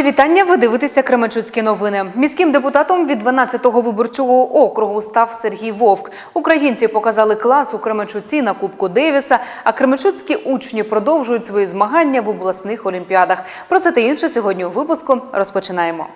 Мої вітання. Ви дивитеся Кременчуцькі новини. Міським депутатом від 12-го виборчого округу став Сергій Вовк. Українці показали клас у Кременчуці на Кубку Девіса, а кременчуцькі учні продовжують свої змагання в обласних олімпіадах. Про це та інше сьогодні у випуску розпочинаємо.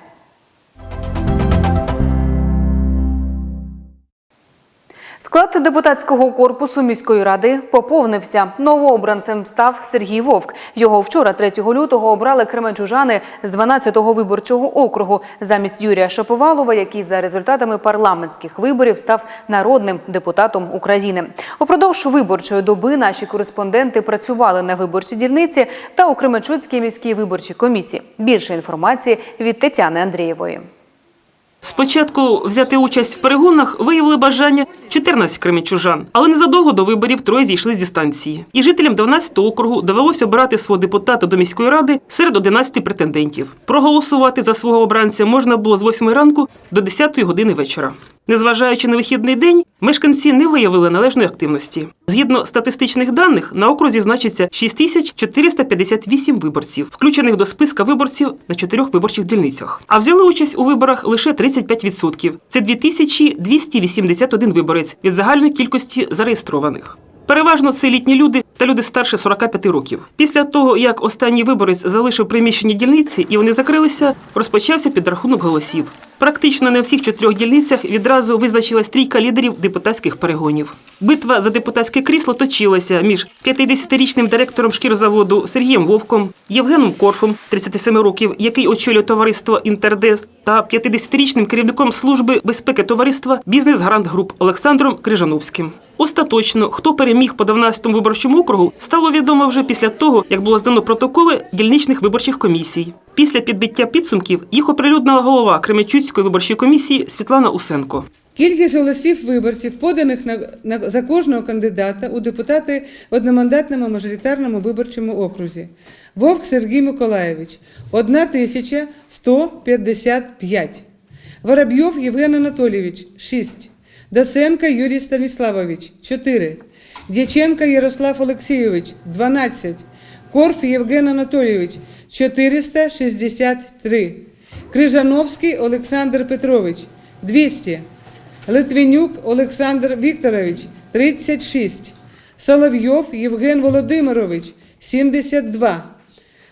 Склад депутатського корпусу міської ради поповнився. Новообранцем став Сергій Вовк. Його вчора, 3 лютого, обрали кременчужани з 12-го виборчого округу замість Юрія Шаповалова, який за результатами парламентських виборів став народним депутатом України. Упродовж виборчої доби наші кореспонденти працювали на виборчій дільниці та у Кременчуцькій міській виборчій комісії. Більше інформації від Тетяни Андрієвої. Спочатку взяти участь в перегонах виявили бажання 14 кремінчужан, але незадовго до виборів троє зійшли з дистанції. І жителям 12-го округу довелося обирати свого депутата до міської ради серед 11 претендентів. Проголосувати за свого обранця можна було з 8 ранку до 10 години вечора. Незважаючи на вихідний день, мешканці не виявили належної активності. Згідно статистичних даних, на окрузі значиться 6458 виборців, включених до списка виборців на чотирьох виборчих дільницях. А взяли участь у виборах лише 35%. Це 2281 виборець від загальної кількості зареєстрованих. Переважно це літні люди та люди старше 45 років. Після того, як останній виборець залишив приміщення дільниці і вони закрилися, розпочався підрахунок голосів. Практично на всіх чотирьох дільницях відразу визначилась трійка лідерів депутатських перегонів. Битва за депутатське крісло точилася між 50-річним директором шкірзаводу Сергієм Вовком, Євгеном Корфом, 37 років, який очолює товариство Інтердез, та 50-річним керівником служби безпеки товариства Бізнес Гарант Груп Олександром Крижановським. Остаточно, хто переміг по 12-му виборчому округу, стало відомо вже після того, як було здано протоколи дільничних виборчих комісій. Після підбиття підсумків їх оприлюднила голова Кременчуцької виборчої комісії Світлана Усенко. Кількість голосів виборців, поданих на, на, за кожного кандидата у депутати в одномандатному мажоритарному виборчому окрузі. Вовк Сергій Миколаєвич 1155. Воробйов Євген Анатолійович 6. Доценко Юрій Станіславович 4. Дяченко Ярослав Олексійович 12. Корф Євген Анатолійович 463. Крижановський Олександр Петрович 200. Литвинюк Олександр Вікторович 36. Соловйов Євген Володимирович 72.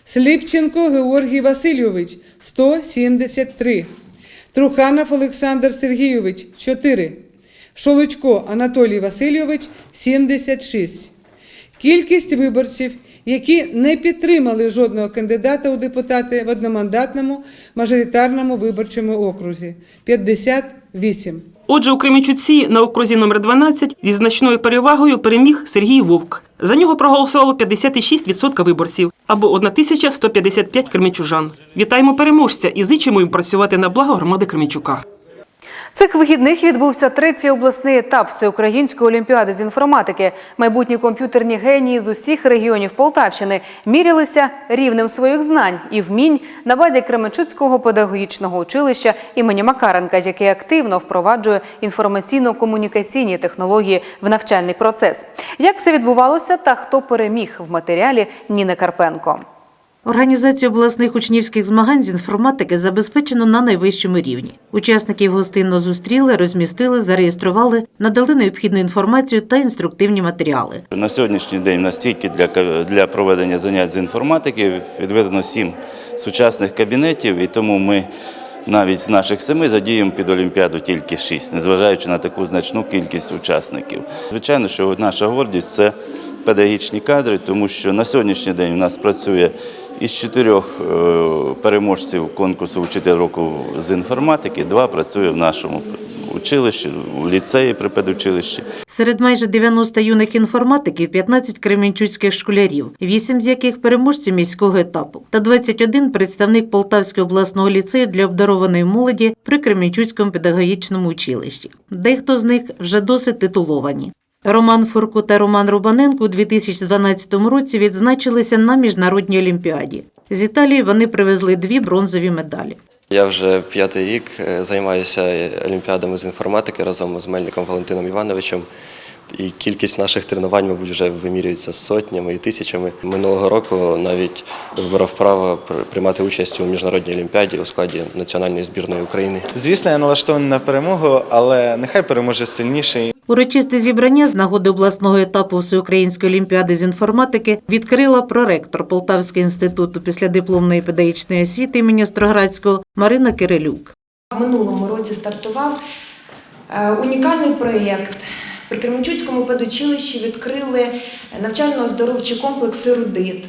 Сліпченко Георгій Васильович 173. Труханов Олександр Сергійович 4. Шолочко Анатолій Васильович 76. Кількість виборців, які не підтримали жодного кандидата у депутати в одномандатному мажоритарному виборчому окрузі 58. Отже, у Кременчуці на окрузі номер 12 зі значною перевагою переміг Сергій Вовк. За нього проголосувало 56% виборців або 1155 кременчужан. Вітаємо переможця і зичимо їм працювати на благо громади Кременчука. Цих вихідних відбувся третій обласний етап всеукраїнської олімпіади з інформатики. Майбутні комп'ютерні генії з усіх регіонів Полтавщини мірялися рівнем своїх знань і вмінь на базі Кременчуцького педагогічного училища імені Макаренка, яке активно впроваджує інформаційно-комунікаційні технології в навчальний процес. Як все відбувалося та хто переміг в матеріалі Ніни Карпенко. Організацію обласних учнівських змагань з інформатики забезпечено на найвищому рівні. Учасників гостинно зустріли, розмістили, зареєстрували, надали необхідну інформацію та інструктивні матеріали. На сьогоднішній день у нас тільки для, для проведення занять з інформатики відведено сім сучасних кабінетів, і тому ми навіть з наших семи задіємо під Олімпіаду тільки шість, незважаючи на таку значну кількість учасників. Звичайно, що наша гордість це педагогічні кадри, тому що на сьогоднішній день у нас працює із чотирьох е, переможців конкурсу «Учитель року з інформатики, два працює в нашому училищі, в ліцеї при педучилищі. Серед майже 90 юних інформатиків 15 кремінчуцьких школярів, 8 з яких переможці міського етапу, та 21 представник Полтавського обласного ліцею для обдарованої молоді при Кремінчуцькому педагогічному училищі. Дехто з них вже досить титуловані. Роман Фурку та Роман Рубаненко у 2012 році відзначилися на міжнародній олімпіаді. З Італії вони привезли дві бронзові медалі. Я вже п'ятий рік е, займаюся олімпіадами з інформатики разом з Мельником Валентином Івановичем. І кількість наших тренувань, мабуть, вже вимірюється сотнями і тисячами. Минулого року навіть виборов право приймати участь у міжнародній олімпіаді у складі національної збірної України. Звісно, я налаштований на перемогу, але нехай переможе сильніший. Урочисте зібрання з нагоди обласного етапу Всеукраїнської олімпіади з інформатики відкрила проректор Полтавського інституту післядипломної педагогічної освіти імені Строградського Марина Кирилюк. В минулому році стартував е, унікальний проєкт. При Кременчуцькому педучилищі відкрили навчально-оздоровчі комплекси «Рудит»,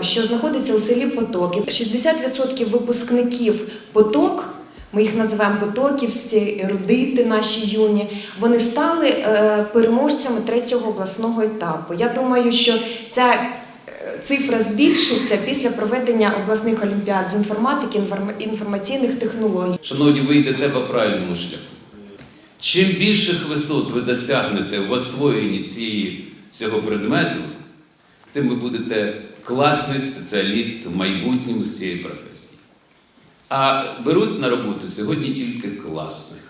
що знаходиться у селі Потоки. 60% випускників поток. Ми їх називаємо потоківці, ерудити наші юні. Вони стали е, переможцями третього обласного етапу. Я думаю, що ця е, цифра збільшиться після проведення обласних олімпіад з інформатики, інформ- інформаційних технологій. Шановні, ви йдете по правильному шляху. Чим більших висот ви досягнете в освоєнні цієї, цього предмету, тим ви будете класний спеціаліст в майбутньому з цієї професії. А беруть на роботу сьогодні тільки класних.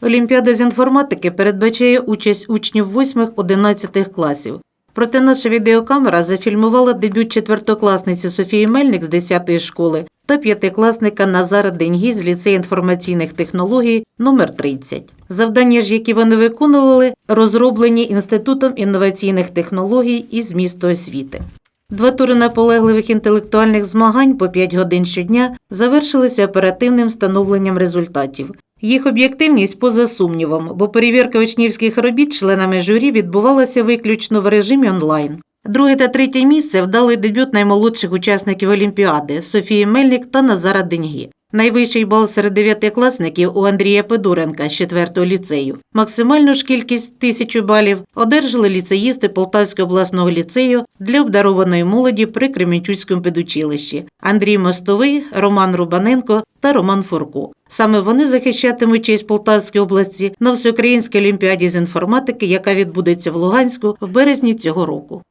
Олімпіада з інформатики передбачає участь учнів 8-11 класів. Проте наша відеокамера зафільмувала дебют четвертокласниці Софії Мельник з 10-ї школи та п'ятикласника Назара Деньгі з ліцею інформаційних технологій номер 30. Завдання ж, які вони виконували, розроблені Інститутом інноваційних технологій і змісту освіти. Два тури наполегливих інтелектуальних змагань по 5 годин щодня завершилися оперативним встановленням результатів. Їх об'єктивність поза сумнівом, бо перевірка учнівських робіт членами журі відбувалася виключно в режимі онлайн. Друге та третє місце вдали дебют наймолодших учасників Олімпіади Софії Мельник та Назара Деньгі. Найвищий бал серед дев'ятикласників у Андрія Педуренка з 4-го ліцею. Максимальну ж кількість тисячу балів одержали ліцеїсти Полтавського обласного ліцею для обдарованої молоді при Кременчуцькому педучилищі Андрій Мостовий, Роман Рубаненко та Роман Фурко. Саме вони захищатимуть честь Полтавської області на всеукраїнській олімпіаді з інформатики, яка відбудеться в Луганську в березні цього року.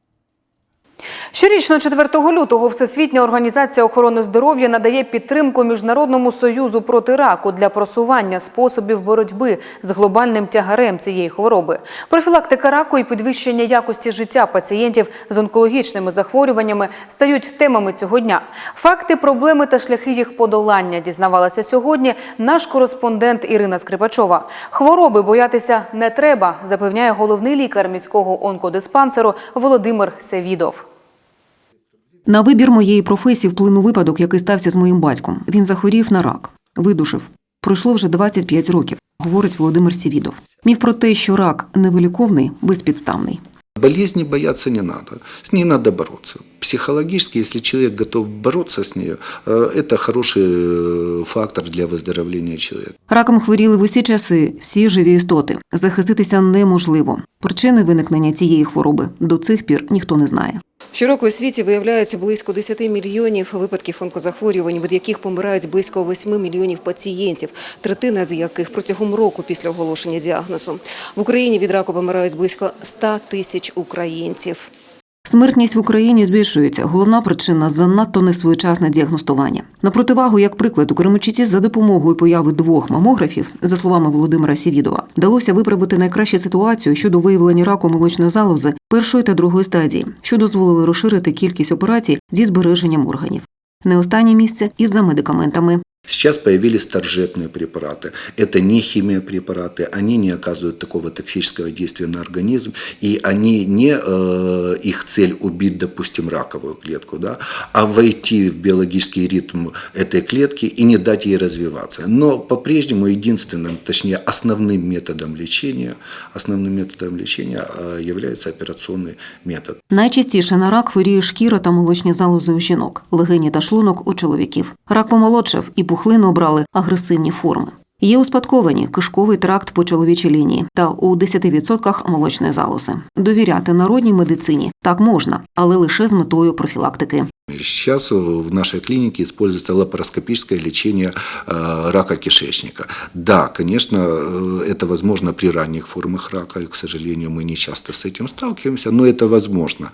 Щорічно 4 лютого Всесвітня організація охорони здоров'я надає підтримку Міжнародному союзу проти раку для просування способів боротьби з глобальним тягарем цієї хвороби. Профілактика раку і підвищення якості життя пацієнтів з онкологічними захворюваннями стають темами цього дня. Факти, проблеми та шляхи їх подолання дізнавалася сьогодні наш кореспондент Ірина Скрипачова. Хвороби боятися не треба, запевняє головний лікар міського онкодиспансеру Володимир Севідов. На вибір моєї професії вплинув випадок, який стався з моїм батьком. Він захворів на рак, видушив. Пройшло вже 25 років, говорить Володимир Сівідов. Міф про те, що рак невиліковний, безпідставний. Болезни бояться не надо, с ней надо бороться. Психологически, если человек готов бороться с ней, э, это хороший э, фактор для выздоровления человека. Раком хворіли в усі часи всі живі істоти. Захиститися неможливо. Причини виникнення цієї хвороби до цих пір ніхто не знає. Щороку у світі виявляється близько 10 мільйонів випадків онкозахворювань, від яких помирають близько 8 мільйонів пацієнтів, третина з яких протягом року після оголошення діагнозу. В Україні від раку помирають близько 100 тисяч українців. Смертність в Україні збільшується. Головна причина занадто несвоєчасне діагностування. На противагу, як приклад, у Кремучиці за допомогою появи двох мамографів, за словами Володимира Сівідова, вдалося виправити найкращу ситуацію щодо виявлення раку молочної залози першої та другої стадії, що дозволили розширити кількість операцій зі збереженням органів. Не останнє місце із за медикаментами. Сейчас появились торжетные препараты. Это не химиопрепараты, они не оказывают такого токсического действия на организм, и они не э, их цель убить, допустим, раковую клетку, да, а войти в биологический ритм этой клетки и не дать ей развиваться. Но по-прежнему единственным, точнее основным методом лечения, основным методом лечения э, является операционный метод. Найчастіше на рак хворіє шкіра та молочні залози у жінок, легені та шлунок у чоловіків. Рак помолодшав і пухлину обрали агресивні форми. Є успадковані кишковий тракт по чоловічій лінії та у 10% молочної залози. Довіряти народній медицині так можна, але лише з метою профілактики. Сейчас в нашей клинике используется лапароскопическое лечение э, рака кишечника. Да, конечно, э, это возможно при ранних формах рака, и, к сожалению, мы не часто с этим сталкиваемся, но это возможно.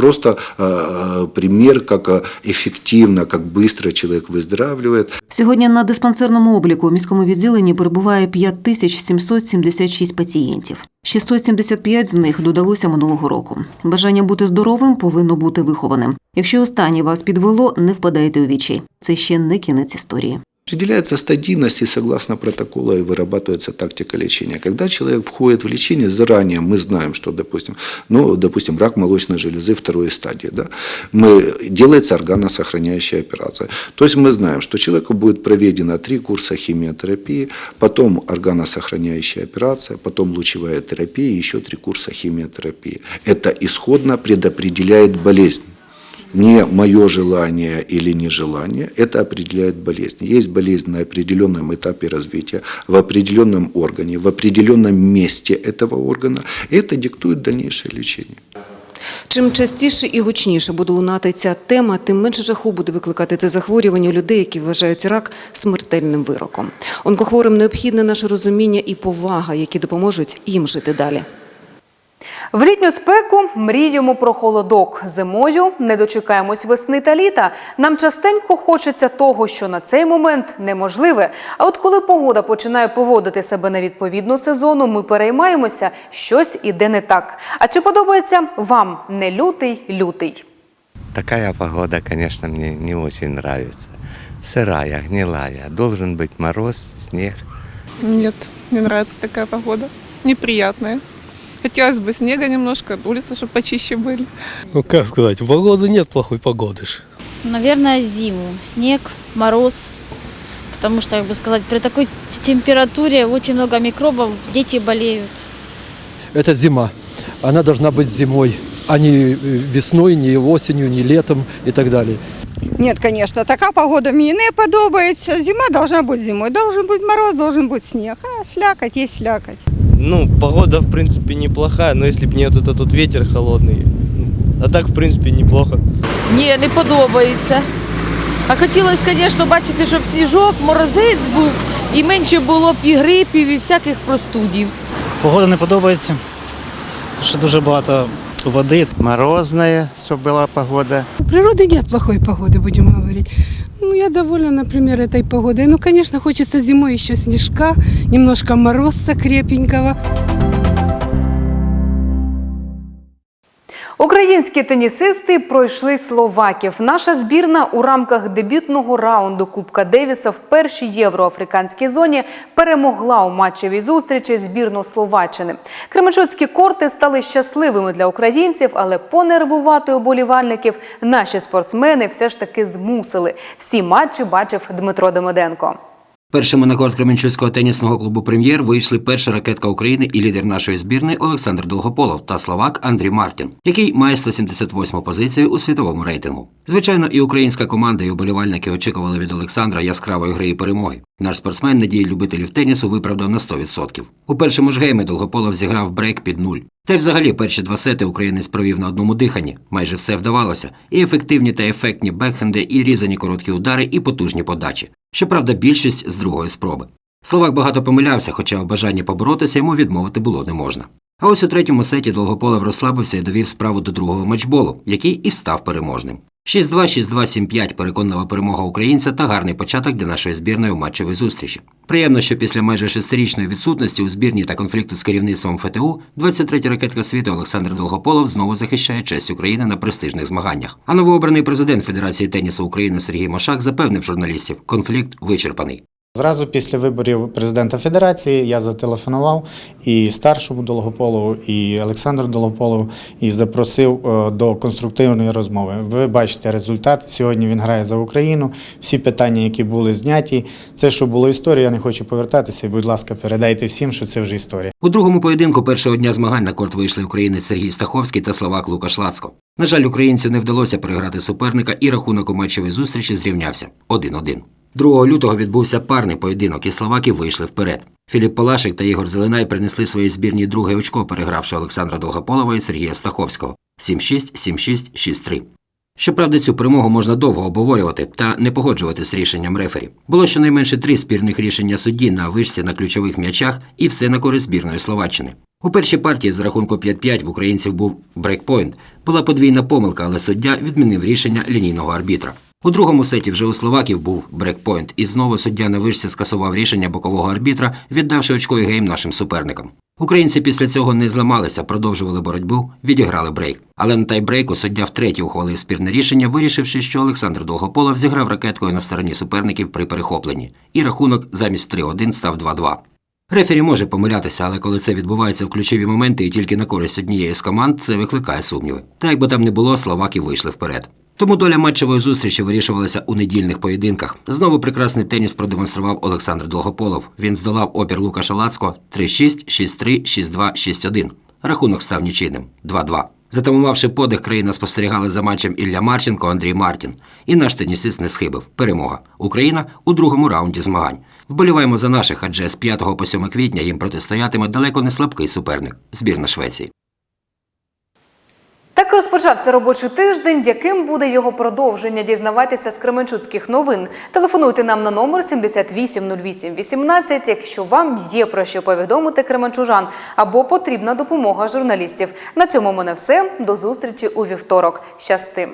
просто э, пример, как э, эффективно, как быстро человек выздоравливает. Сьогодні на диспансерному обліку у міському відділенні перебуває 5776 пацієнтів. 675 з них додалося минулого року. Бажання бути здоровим повинно бути вихованим. Якщо останнє вас підвело, не впадайте у відчай. Це ще не кінець історії. Определяется стадийность и согласно протоколу и вырабатывается тактика лечения. Когда человек входит в лечение, заранее мы знаем, что, допустим, ну, допустим, рак молочной железы второй стадии, да, мы, делается органосохраняющая операция. То есть мы знаем, что человеку будет проведено три курса химиотерапии, потом органосохраняющая операция, потом лучевая терапия и еще три курса химиотерапии. Это исходно предопределяет болезнь. Не мое желание или нежелание, это определяет болезнь. Есть болезнь на определенном этапе развития, в определенном органе, в определенном месте этого органа. И это диктует дальнейшее лечение. Чим частіше і гучніше буде лунати ця тема, тим менше жаху буде викликати це захворювання у людей, які вважають рак смертельним вироком. Онкохворим необхідне наше розуміння і повага, які допоможуть їм жити далі. В літню спеку мріємо про холодок. Зимою не дочекаємось весни та літа. Нам частенько хочеться того, що на цей момент неможливе. А от коли погода починає поводити себе на відповідну сезону, ми переймаємося, щось іде не так. А чи подобається вам не лютий лютий? Такая погода, конечно, мне не очень нравится. Сырая, гнилая. Должен быть мороз, снег. Нет, не нравится такая погода. Неприятная. Хотелось бы снега немножко, улицы, чтобы почище были. Ну, как сказать, погоды нет плохой погоды. ж. Наверное, зиму. Снег, мороз. Потому что, как бы сказать, при такой т- температуре очень много микробов, дети болеют. Это зима. Она должна быть зимой, а не э, весной, не осенью, не летом и так далее. Нет, конечно, така погода мені не подобається. Зима должна бути зимою. Должен бути мороз, должен бути сніг. А слякоть є слякоть. Ну, погода, в принципе, неплохая, но если бы не вот этот вот ветер холодный. ну, А так, в принципе, неплохо. Ні, не подобається. А хотілося, звісно, бачити, щоб сніжок, морозець був і менше було б і грипів, і всяких простудів. Погода не подобається, тому що дуже багато води. Морозная, чтобы была погода. У природы нет плохой погоды, будем говорить. Ну, я довольна, например, этой погодой. Ну, конечно, хочется зимой еще снежка, немножко морозца крепенького. Українські тенісисти пройшли словаків. Наша збірна у рамках дебютного раунду Кубка Девіса в першій євроафриканській зоні перемогла у матчевій зустрічі збірну Словаччини. Кременчуцькі корти стали щасливими для українців, але понервувати оболівальників наші спортсмени все ж таки змусили. Всі матчі бачив Дмитро Демиденко. Першими на корт Кременчуцького тенісного клубу Прем'єр вийшли перша ракетка України і лідер нашої збірної Олександр Долгополов та словак Андрій Мартін, який має 178 позицію у світовому рейтингу. Звичайно, і українська команда, і уболівальники очікували від Олександра яскравої гри і перемоги. Наш спортсмен надії любителів тенісу виправдав на 100%. У першому ж геймі Долгополов зіграв брейк під нуль. Та й взагалі перші два сети українець провів на одному диханні. Майже все вдавалося. І ефективні та ефектні бекхенди, і різані короткі удари, і потужні подачі. Щоправда, більшість з другої спроби. Словак багато помилявся, хоча в бажанні поборотися йому відмовити було не можна. А ось у третьому сеті Долгополов розслабився і довів справу до другого матчболу, який і став переможним. 6-2, 6-2, 7-5 переконлива перемога українця та гарний початок для нашої збірної у матчевій зустрічі. Приємно, що після майже шестирічної відсутності у збірні та конфлікту з керівництвом ФТУ 23-й ракетка світу Олександр Долгополов знову захищає честь України на престижних змаганнях. А новообраний президент Федерації тенісу України Сергій Мошак запевнив журналістів, конфлікт вичерпаний. Зразу після виборів президента Федерації я зателефонував і старшому Долгополову, і Олександру Долгополову і запросив е, до конструктивної розмови. Ви бачите результат. Сьогодні він грає за Україну. Всі питання, які були зняті, це що було історія. Я не хочу повертатися. Будь ласка, передайте всім, що це вже історія. У другому поєдинку першого дня змагань на корт вийшли українець Сергій Стаховський та словак Лукаш Лацко. На жаль, українцю не вдалося переграти суперника, і рахунок у матчевій зустрічі зрівнявся 1-1. 2 лютого відбувся парний поєдинок, і словаки вийшли вперед. Філіп Полашик та Ігор Зеленай принесли своїй збірні друге очко, перегравши Олександра Долгополова і Сергія Стаховського 7-6, 7-6, 6-3. Щоправда, цю перемогу можна довго обговорювати та не погоджувати з рішенням рефері. Було щонайменше три спірних рішення судді на вишці на ключових м'ячах і все на користь збірної Словаччини. У першій партії з рахунку 5-5 в українців був брейкпойнт. Була подвійна помилка, але суддя відмінив рішення лінійного арбітра. У другому сеті вже у словаків був брекпойнт, і знову суддя на вишці скасував рішення бокового арбітра, віддавши очковий гейм нашим суперникам. Українці після цього не зламалися, продовжували боротьбу, відіграли брейк. Але на тайбрейку суддя втретє ухвалив спірне рішення, вирішивши, що Олександр Довгополов зіграв ракеткою на стороні суперників при перехопленні. І рахунок замість 3-1 став 2-2. Рефері може помилятися, але коли це відбувається в ключові моменти і тільки на користь однієї з команд, це викликає сумніви. Та як би там не було, словаки вийшли вперед. Тому доля матчевої зустрічі вирішувалася у недільних поєдинках. Знову прекрасний теніс продемонстрував Олександр Долгополов. Він здолав опір Лукаша Лацко 3-6, 6-3, 6-2, 6-1. Рахунок став нічийним 2-2. Затамувавши подих, країна спостерігали за матчем Ілля Марченко, Андрій Мартін. І наш тенісист не схибив. Перемога. Україна у другому раунді змагань. Вболіваємо за наших, адже з 5 по 7 квітня їм протистоятиме далеко не слабкий суперник збірна Швеції. Так розпочався робочий тиждень. Яким буде його продовження? Дізнавайтеся з Кременчуцьких новин. Телефонуйте нам на номер 780818, якщо вам є про що повідомити кременчужан або потрібна допомога журналістів. На цьому мене все. До зустрічі у вівторок. Щасти!